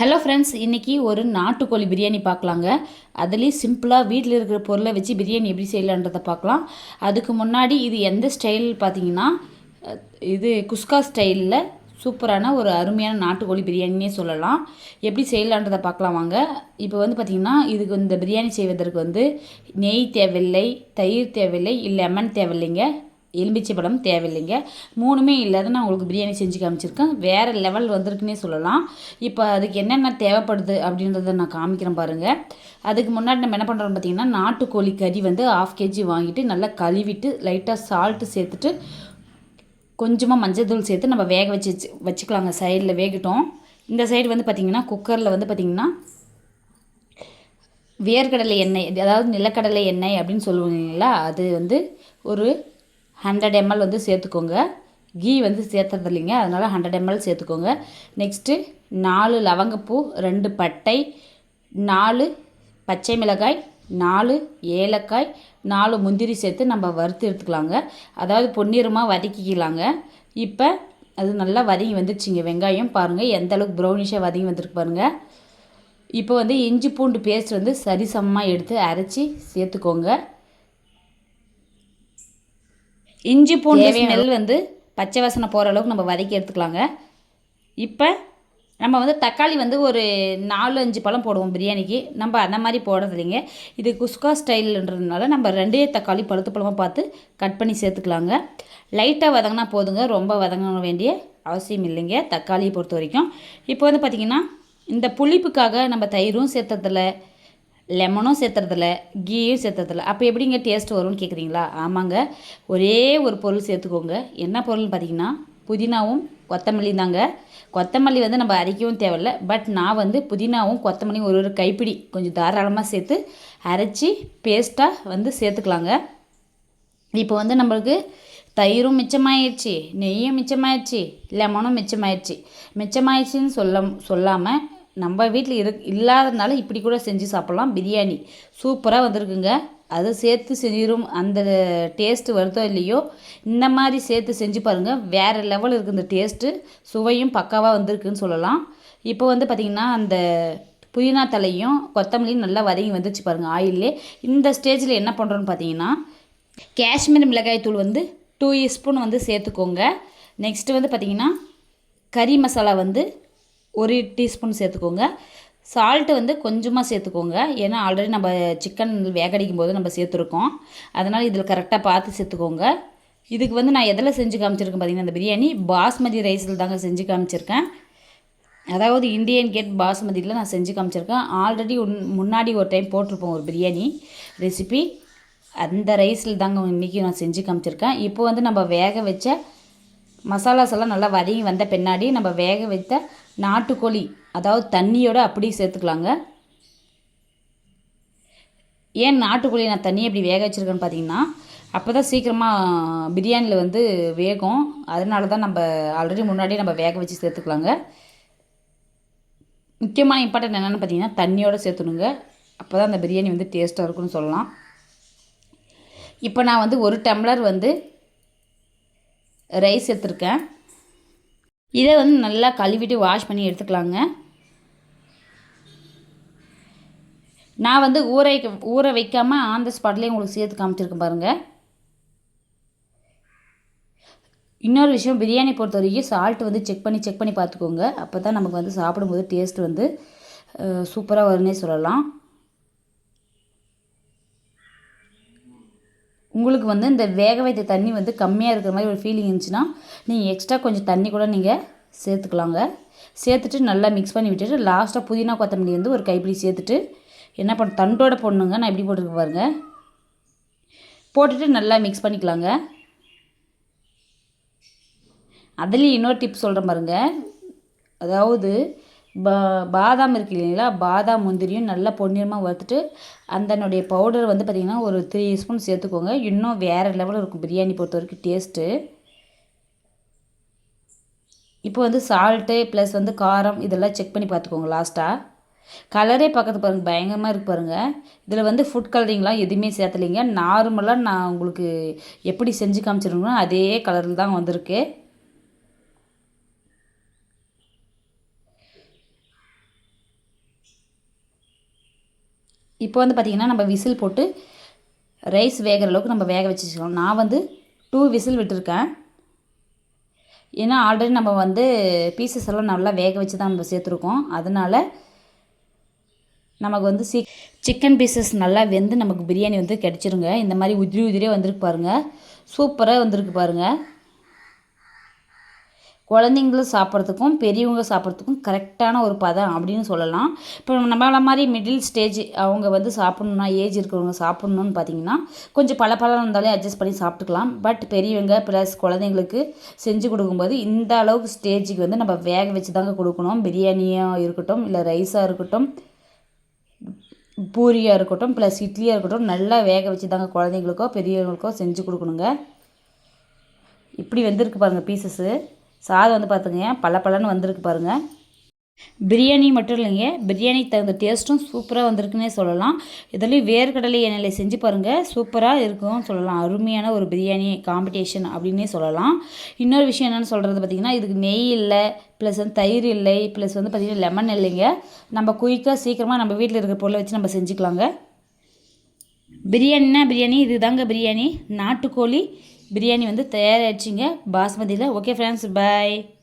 Hello friends இன்றைக்கி ஒரு நாட்டுக்கோழி பிரியாணி பார்க்கலாங்க. அதுலேயும் சிம்பிளாக வீட்டில் இருக்கிற பொருளை வச்சு பிரியாணி எப்படி செய்யலான்றதை பார்க்கலாம். அதுக்கு முன்னாடி இது எந்த ஸ்டைல் பார்த்தீங்கன்னா இது குஸ்கா ஸ்டைலில் சூப்பரான ஒரு அருமையான நாட்டுக்கோழி பிரியாணினே சொல்லலாம். எப்படி செய்யலான்றதை பார்க்கலாம் வாங்க. இப்போ வந்து பார்த்திங்கன்னா இதுக்கு இந்த பிரியாணி செய்வதற்கு வந்து நெய் தேவையில்லை தயிர் தேவையில்லை லெமன் தேவையில்லைங்க. எலுமிச்சை பழம் தேவையில்லைங்க. மூணுமே இல்லாத நான் உங்களுக்கு பிரியாணி செஞ்சு காமிச்சிருக்கேன். வேறு லெவல் வந்திருக்குன்னே சொல்லலாம். இப்போ அதுக்கு என்னென்ன தேவைப்படுது அப்படின்றத நான் காமிக்கிறேன் பாருங்கள் அதுக்கு முன்னாடி நம்ம என்ன பண்ணுறோம் பார்த்தீங்கன்னா நாட்டுக்கோழி கறி வந்து ஆஃப் கேஜி வாங்கிட்டு நல்லா கழுவிட்டு லைட்டாக சால்ட்டு சேர்த்துட்டு கொஞ்சமாக மஞ்சள் தூள் சேர்த்து நம்ம வேக வச்சு வச்சு வச்சுக்கலாங்க. சைடில் வேகட்டும். இந்த சைடு வந்து பார்த்திங்கன்னா குக்கரில் வந்து பார்த்திங்கன்னா வேர்க்கடலை எண்ணெய் அதாவது நிலக்கடலை எண்ணெய் அப்படின்னு சொல்லுவீங்களா அது வந்து ஒரு ஹண்ட்ரட் எம்எல் வந்து சேர்த்துக்கோங்க. கீ வந்து சேர்த்துறது இல்லைங்க அதனால் ஹண்ட்ரட் எம்எல் சேர்த்துக்கோங்க. நெக்ஸ்ட்டு நாலு லவங்கப்பூ ரெண்டு பட்டை நாலு பச்சை மிளகாய் நாலு ஏலக்காய் நாலு முந்திரி சேர்த்து நம்ம வறுத்து எடுத்துக்கலாங்க. அதாவது பொன்னிறமாக வதக்கிக்கலாங்க. இப்போ அது நல்லா வதங்கி வந்துடுச்சிங்க வெங்காயம் பாருங்கள் எந்த அளவுக்கு ப்ரௌனிஷாக வதங்கி வந்திருக்கு பாருங்கள் இப்போ வந்து இஞ்சி பூண்டு பேஸ்ட் வந்து சரிசமமாக எடுத்து அரைச்சி சேர்த்துக்கோங்க. இஞ்சி பூண்டு ஸ்மெல் வந்து பச்சை வாசனை போகிற அளவுக்கு நம்ம வதக்கி எடுத்துக்கலாங்க. இப்போ நம்ம வந்து தக்காளி வந்து ஒரு நாலு அஞ்சு பழம் போடுவோம் பிரியாணிக்கு. நம்ம அந்த மாதிரி போடுறது இல்லைங்க. இது குஸ்கா ஸ்டைல்ன்றதுனால நம்ம ரெண்டே தக்காளி பழுத்து பழமாக பார்த்து கட் பண்ணி சேர்த்துக்கலாங்க. லைட்டாக வதங்கினா போதுங்க. ரொம்ப வதங்க வேண்டிய அவசியம் இல்லைங்க. தக்காளியை பொறுத்த வரைக்கும். இப்போ வந்து பார்த்திங்கன்னா இந்த புளிப்புக்காக நம்ம தயிரும் சேர்த்ததில்ல லெமனும் சேர்த்துறதில்ல கீயும் சேர்த்துறதில்ல. அப்போ எப்படிங்க டேஸ்ட் வரும்னு கேட்குறீங்களா ஆமாங்க. ஒரே ஒரு பொருள் சேர்த்துக்கோங்க. என்ன பொருள்னு பார்த்தீங்கன்னா புதினாவும் கொத்தமல்லி தாங்க. கொத்தமல்லி வந்து நம்ம அரைக்கவும் தேவையில்ல. பட் நான் வந்து புதினாவும் கொத்தமல்லியும் ஒரு ஒரு கைப்பிடி கொஞ்சம் தாராளமாக சேர்த்து அரைச்சி பேஸ்ட்டாக வந்து சேர்த்துக்கலாங்க. இப்போ வந்து நம்மளுக்கு தயிரும் மிச்சமாயிடுச்சு நெய்யும் மிச்சமாயிடுச்சு லெமனும் மிச்சமாயிடுச்சு மிச்சமாயிடுச்சின்னு சொல்ல சொல்லாமல் நம்ம வீட்டில் இரு இல்லாததுனால இப்படி கூட செஞ்சு சாப்பிட்லாம். பிரியாணி சூப்பராக வந்திருக்குங்க. அது சேர்த்து செஞ்சிடும் அந்த டேஸ்ட்டு வருதோ இல்லையோ இந்த மாதிரி சேர்த்து செஞ்சு பாருங்கள் வேறு லெவல் இருக்குது இந்த டேஸ்ட்டு சுவையும் பக்காவாக வந்திருக்குன்னு சொல்லலாம். இப்போ வந்து பார்த்திங்கன்னா அந்த புதினா தலையும் கொத்தமல்லியும் நல்லா வதங்கி வந்துச்சு பாருங்கள் ஆயிலே இந்த ஸ்டேஜில் என்ன பண்ணுறோன்னு பார்த்தீங்கன்னா காஷ்மீர் மிளகாய் தூள் வந்து டூ ஸ்பூன் வந்து சேர்த்துக்கோங்க. நெக்ஸ்ட்டு வந்து பார்த்திங்கன்னா கறி மசாலா வந்து ஒரு டீஸ்பூன் சேர்த்துக்கோங்க. சால்ட்டு வந்து கொஞ்சமாக சேர்த்துக்கோங்க. ஏன்னா ஆல்ரெடி நம்ம சிக்கன் வேகடிக்கும் போது நம்ம சேர்த்துருக்கோம். அதனால் இதில் கரெக்டாக பார்த்து சேர்த்துக்கோங்க. இதுக்கு வந்து நான் எதில் செஞ்சு காமிச்சிருக்கேன் பார்த்தீங்கன்னா அந்த பிரியாணி பாஸ்மதி ரைஸில் தாங்க செஞ்சு காமிச்சிருக்கேன். அதாவது இந்தியன் கேட் பாஸ்மதியில் நான் செஞ்சு காமிச்சிருக்கேன். ஆல்ரெடி முன்னாடி ஒரு டைம் போட்டிருப்போம் ஒரு பிரியாணி ரெசிபி அந்த ரைஸில் தாங்க இன்றைக்கி நான் செஞ்சு காமிச்சிருக்கேன். இப்போ வந்து நம்ம வேக வச்ச மசாலாஸ் எல்லாம் நல்லா வதங்கி வந்த பின்னாடி நம்ம வேக வைத்த நாட்டுக்கோழி அதாவது தண்ணியோடு அப்படியே சேர்த்துக்கலாங்க. ஏன் நாட்டுக்கோழி நான் தண்ணி அப்படி வேக வச்சுருக்கேன்னு பார்த்தீங்கன்னா அப்போ தான் சீக்கிரமாக பிரியாணியில் வந்து வேகும். அதனால தான் நம்ம ஆல்ரெடி முன்னாடியே நம்ம வேக வச்சு சேர்த்துக்கலாங்க. முக்கியமான இம்பார்ட்டன்ட் என்னென்னு பார்த்தீங்கன்னா தண்ணியோடு சேர்த்துணுங்க. அப்போ தான் அந்த பிரியாணி வந்து டேஸ்ட்டாக இருக்கும்னு சொல்லலாம். இப்போ நான் வந்து ஒரு டம்ளர் வந்து ரைஸ் எடுத்துருக்கேன். இதை வந்து நல்லா கழுவிட்டு வாஷ் பண்ணி எடுத்துக்கலாங்க. நான் வந்து ஊற வைக்க ஊற வைக்காமல் ஆன் த ஸ்பாட்லேயே உங்களுக்கு சேர்த்து காமிச்சிருக்கேன் பாருங்கள் இன்னொரு விஷயம் பிரியாணி பொறுத்த வரைக்கும் சால்ட் வந்து செக் பண்ணி செக் பண்ணி பார்த்துக்கோங்க. அப்போ தான் நமக்கு வந்து சாப்பிடும்போது டேஸ்ட் வந்து சூப்பராக வரும்னே சொல்லலாம். உங்களுக்கு வந்து இந்த வேக வைத்த தண்ணி வந்து கம்மியாக இருக்கிற மாதிரி ஒரு ஃபீலிங் இருந்துச்சுன்னா நீங்கள் எக்ஸ்ட்ரா கொஞ்சம் தண்ணி கூட நீங்கள் சேர்த்துக்கலாங்க. சேர்த்துட்டு நல்லா மிக்ஸ் பண்ணி விட்டுட்டு லாஸ்ட்டாக புதினா கொத்தமல்லி வந்து ஒரு கைப்பிடி சேர்த்துட்டு என்ன பண்ண தண்டோட போடணுங்க. நான் எப்படி போட்டுருக்கு பாருங்கள் போட்டுட்டு நல்லா மிக்ஸ் பண்ணிக்கலாங்க. அதுலேயும் இன்னொரு டிப் சொல்கிறேன் பாருங்க. அதாவது பா பாதாம் இருக்கு இல்லைங்களா? பாதாம் முந்திரியும் நல்லா பொன்னிறமாக வறுத்துட்டு அதனுடைய பவுடர் வந்து பார்த்திங்கன்னா ஒரு த்ரீ ஸ்பூன் சேர்த்துக்கோங்க. இன்னும் வேறு லெவலில் இருக்கும் பிரியாணி பொறுத்த வரைக்கும் டேஸ்ட்டு இப்போ வந்து சால்ட்டு ப்ளஸ் வந்து காரம் இதெல்லாம் செக் பண்ணி பார்த்துக்கோங்க லாஸ்ட்டாக கலரே பக்கத்து பாருங்கள் பயங்கரமாக இருக்கு பாருங்கள் இதில் வந்து ஃபுட் கலரிங்லாம் எதுவுமே சேர்த்தலைங்க. நார்மலாக நான் உங்களுக்கு எப்படி செஞ்சு காமிச்சிருக்கனோ அதே கலரில் தான் வந்திருக்கு. இப்போ வந்து பார்த்திங்கன்னா நம்ம விசில் போட்டு ரைஸ் வேகிற அளவுக்கு நம்ம வேக வச்சு வச்சுக்கலாம் நான் வந்து டூ விசில் விட்டுருக்கேன். ஏன்னா ஆல்ரெடி நம்ம வந்து பீசஸ் எல்லாம் நல்லா வேக வச்சு தான் நம்ம சேர்த்துருக்கோம். அதனால் நமக்கு வந்து சீக் சிக்கன் பீசஸ் நல்லா வெந்து நமக்கு பிரியாணி வந்து கிடச்சிருங்க. இந்த மாதிரி உதிரி உதிரியாக வந்திருக்கு பாருங்கள் சூப்பராக வந்திருக்கு பாருங்கள் குழந்தைங்களும் சாப்பிட்றதுக்கும் பெரியவங்க சாப்பிட்றதுக்கும் கரெக்டான ஒரு பதம் அப்படின்னு சொல்லலாம். இப்போ நம்மள மாதிரி மிடில் ஸ்டேஜ் அவங்க வந்து சாப்பிட்ணுன்னா ஏஜ் இருக்கிறவங்க சாப்பிட்ணுன்னு பார்த்தீங்கன்னா கொஞ்சம் பல பழம் இருந்தாலே அட்ஜஸ்ட் பண்ணி சாப்பிட்டுக்கலாம். பட் பெரியவங்க ப்ளஸ் குழந்தைங்களுக்கு செஞ்சு கொடுக்கும்போது இந்த அளவுக்கு ஸ்டேஜுக்கு வந்து நம்ம வேக வச்சு தாங்க கொடுக்கணும். பிரியாணியாக இருக்கட்டும் இல்லை ரைஸாக இருக்கட்டும் பூரியாக இருக்கட்டும் ப்ளஸ் இட்லியாக இருக்கட்டும் நல்லா வேக வச்சு தாங்க குழந்தைங்களுக்கோ பெரியவங்களுக்கோ செஞ்சு கொடுக்கணுங்க. இப்படி வந்திருக்கு பாருங்கள் பீசஸ்ஸு சாதம் வந்து பார்த்துங்க பல பலன்னு வந்திருக்கு பாருங்கள் பிரியாணி மட்டும் இல்லைங்க. பிரியாணிக்கு தகுந்த டேஸ்ட்டும் சூப்பராக வந்திருக்குன்னே சொல்லலாம். இதுலேயும் வேர்க்கடலை எண்ணெயில் செஞ்சு பாருங்கள் சூப்பராக இருக்கும்னு சொல்லலாம். அருமையான ஒரு பிரியாணி காம்படிஷன் அப்படின்னே சொல்லலாம். இன்னொரு விஷயம் என்னென்னு சொல்கிறது பார்த்திங்கன்னா இதுக்கு நெய் இல்லை ப்ளஸ் வந்து தயிர் இல்லை ப்ளஸ் வந்து பார்த்திங்கன்னா லெமன் இல்லைங்க. நம்ம குயிக்காக சீக்கிரமாக நம்ம வீட்டில் இருக்கிற பொருளை வச்சு நம்ம செஞ்சுக்கலாங்க. பிரியாணினா பிரியாணி இது தாங்க பிரியாணி. நாட்டுக்கோழி பிரியாணி வந்து தயாராகிடுச்சிங்க பாஸ்மதியில். Okay friends bye